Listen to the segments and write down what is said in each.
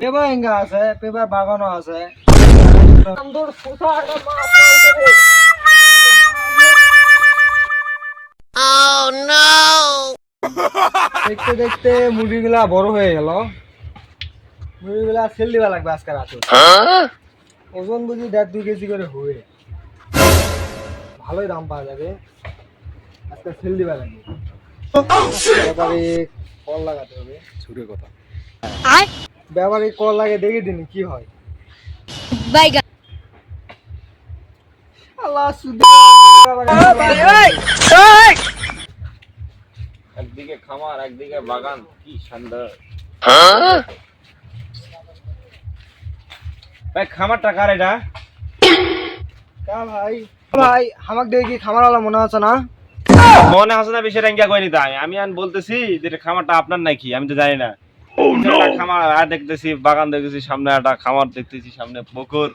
Paper এঙ্গা আছে paper বাগানও আছে। দেখতে দেখতে মুরগিগুলা বড় হয়ে গেল। মুরগিগুলা সেল দিবা লাগবে আজকে রাতে। ওজন বুঝি দেড় দুই কেজি করে হবে। ভালোই দাম পাওয়া যাবে। আজকে সেল দিবা লাগবে। ব্যাপারে কল লাগাতে হবে। ছুটে কথা। ব্যাপারে কল লাগে দেখে দিন কি হয়? বাইগা শালা শুধু একদিকে খামার একদিকে বাগান কি শানদার ভাই খামারটা কার এটা? কা ভাই? ভাই আমাকে দেখে কি খামারওয়ালা মনে আছে না। মনে আছে না বিষয়টা ইঙ্গা কইনি তাই আমি আন বলতেছি যে এটা খামারটা আপনার নাকি আমি তো জানি না। খামার আর দেখতেছি বাগান দেখতেছি সামনে একটা খামার দেখতেছি সামনে পুকুর।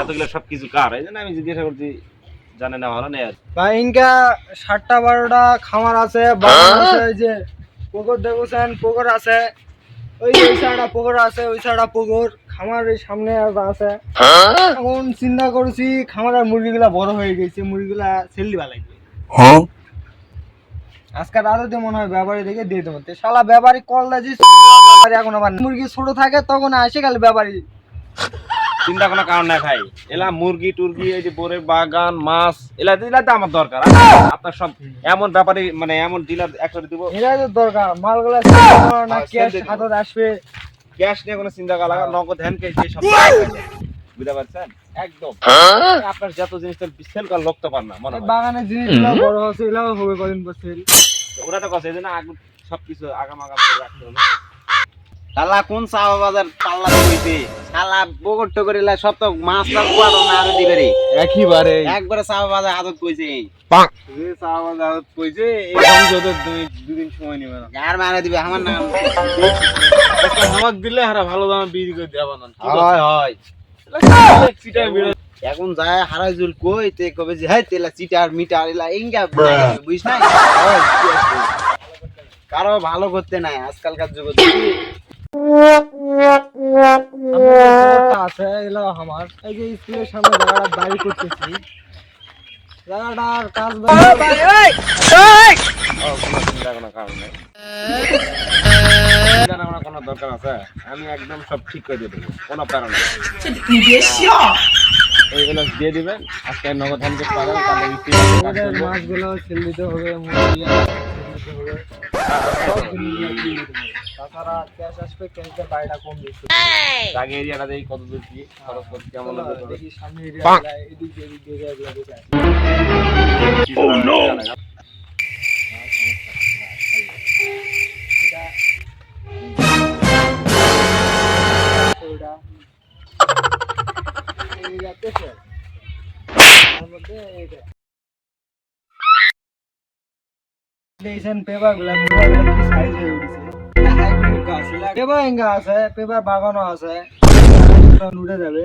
এতগুলো সবকিছু কার? এই জন্য আমি জিজ্ঞাসা করছি জানে না ভালো নেই আর ভাই ইনকা সাতটা বারোটা খামার আছে বাগান আছে ওই যে পুকুর দেখছেন পুকুর আছে। ওই ওই সাইডটা পুকুর আছে ওই সাইডটা পুকুর। খামার এই সামনে একটা আছে। এখন চিন্তা করছি খামারের মুরগিগুলা বড় হয়ে গেছে মুরগিগুলা সেল দিবা লাগবে। আজকে রাতে মনে হয় ব্যাপারী দেখে দিয়ে দেবো। শালা ব্যাপারী কল দিয়েছি এখন আবার মুরগি ছোট থাকে তখন আসে গেল ব্যাপারী। চিন্তা কোনো কারণ না খাই এলা মুরগি টুরগি এই যে বোরে বাগান মাছ এলা এলা তো আমার দরকার। আপনার সব এমন ব্যাপারে মানে এমন ডিলার একসাথে দিব। এটাই তো দরকার মালগুলা না হ্যাঁ, ক্যাশ sell হাতত আসবে। ক্যাশ নিয়ে কোনো চিন্তা করা লাগা নগদ হ্যান্ড ক্যাশ দিয়ে সব বুঝতে পারছেন? একদম। আপনার যত জিনিস সেল করার লোক তো পার না মনে বাগানের জিনিসগুলো বড় হচ্ছে এগুলো হবে কদিন পর sell। ওরা তো কথা এই জন্য আগে সবকিছু আগাম আগাম করে রাখতে হবে। শালা কোন বাজার পাল্লা কইতে শালা বগর টগর এলা সব তো মাছ না আরও দিবে রে। একইবারে একবারে চা বাজার আদত কইছে। যে চা বাজার কইছে এই যত দুই দুদিন সময় নেবে না। গার মারা দিবে আমার নাম। আমাক দিলে হারা ভালো দামে বিক্রি করে দেওয়া না হয় হয়। এখন যায় হারাই জুল কই? তে কবে যে হ্যাঁ তেলা চিটার মিটার এলা ইঙ্গা বুঝছ না কারও ভালো করতে নাই আজকালকার যুগে। আছে এগুলো আমার। এই যে স্কুলের সামনে জায়গাটা বাড়ি করতেছি। জায়গাটার কাজ কোনো চিন্তা কোনো দরকার আছে? আমি একদম সব ঠিক করে দিয়ে দেবো কোনো কারণ এইগুলো দিয়ে দিবেন আজকে নগদ ধান পাবেন তাহলে। মাছগুলো ছেল দিতে হবে তাছাড়া ক্যাশ আসবে ক্যাশে বাড়িটা কম দিচ্ছে আগে এরিয়াটা দেখি কত দূর কি খরচ করতে কেমন দেখি সামনে এরিয়া এদিকে এদিকে এরিয়াগুলো দেখে আছে উঠে যাবে।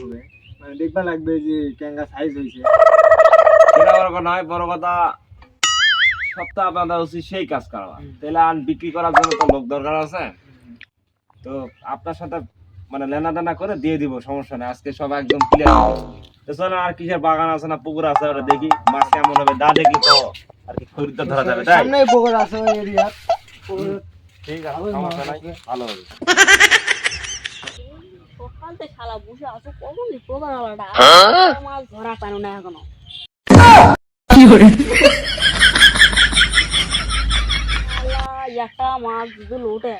হবে। মানে দেখবা লাগবে যে ট্যাঙ্গা সাইজ হয়েছে। সেটা বড় কথা নয় বড় কথা সপ্তাহ আপনাদের উচিত সেই কাজ করা। তাহলে আর বিক্রি করার জন্য তো লোক দরকার আছে। তো আপনার সাথে মানে লেনা দেনা করে দিয়ে দিব সমস্যা নেই। আজকে সব একদম ক্লিয়ার তো আর কিসের বাগান আছে না পুকুর আছে ওটা দেখি। মাছ কেমন হবে দা দেখি তো। আর কি খরিদ্দার ধরা যাবে তাই? সামনেই পুকুর আছে ওই এরিয়া। ঠিক আছে সমস্যা মাছ নাই ভালো হবে। সকালতে শালা বসে আছো কখন প্রধান আলাদা? মাছ ধরা পানো না এখনও। একটা মাছ দুল উঠে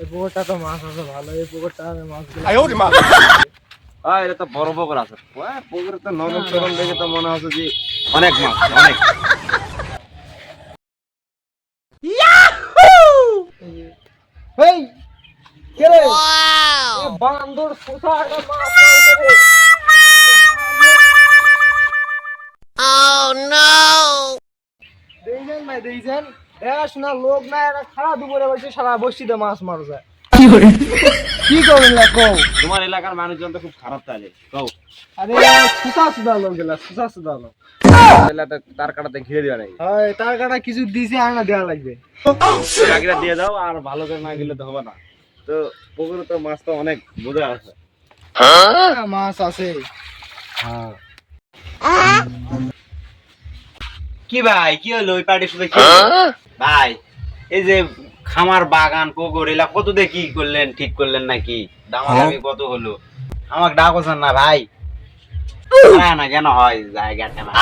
এই পুকুরটা তো মাছ আছে ভালো। এই পুকুরটা আহ, এটা তো বড় পুকুর আছে। পুকুরে তো নরম চরম দেখে তো মনে হচ্ছে যে অনেক মাছ অনেক। এই কে রে? এ বান্দর মাছ দেখছেন দেখাশোনা লোক না একটা খারাপ দুপুরে বসে সারা বসিতে মাছ মারছে কি করবেন না কও। তোমার এলাকার মানুষজন তো খুব খারাপ তাহলে কও। আরে সুসা সুদা লোক গেলা সুসা সুদা লোক। তার কাটাতে ঘিরে দিবা নাকি হয় তার কাটা কিছু দিছে আর না দেওয়া লাগবে। বাকিটা দিয়ে দাও আর ভালো করে না গেলে তো হবে না। তো পুকুরে তো মাছ তো অনেক বোঝা আছে হ্যাঁ, মাছ আছে। হ্যাঁ। কি ভাই? কি হলো? ওই পার্টি শুধু ভাই এই যে খামার বাগান পুকুর এলা কত দেখি কি করলেন ঠিক করলেন নাকি? দামাদামি কত হলো? আমাকে ডাকছেন না ভাই। না না কেন হয়? জায়গাটা না।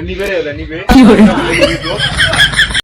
নিবে নিবে।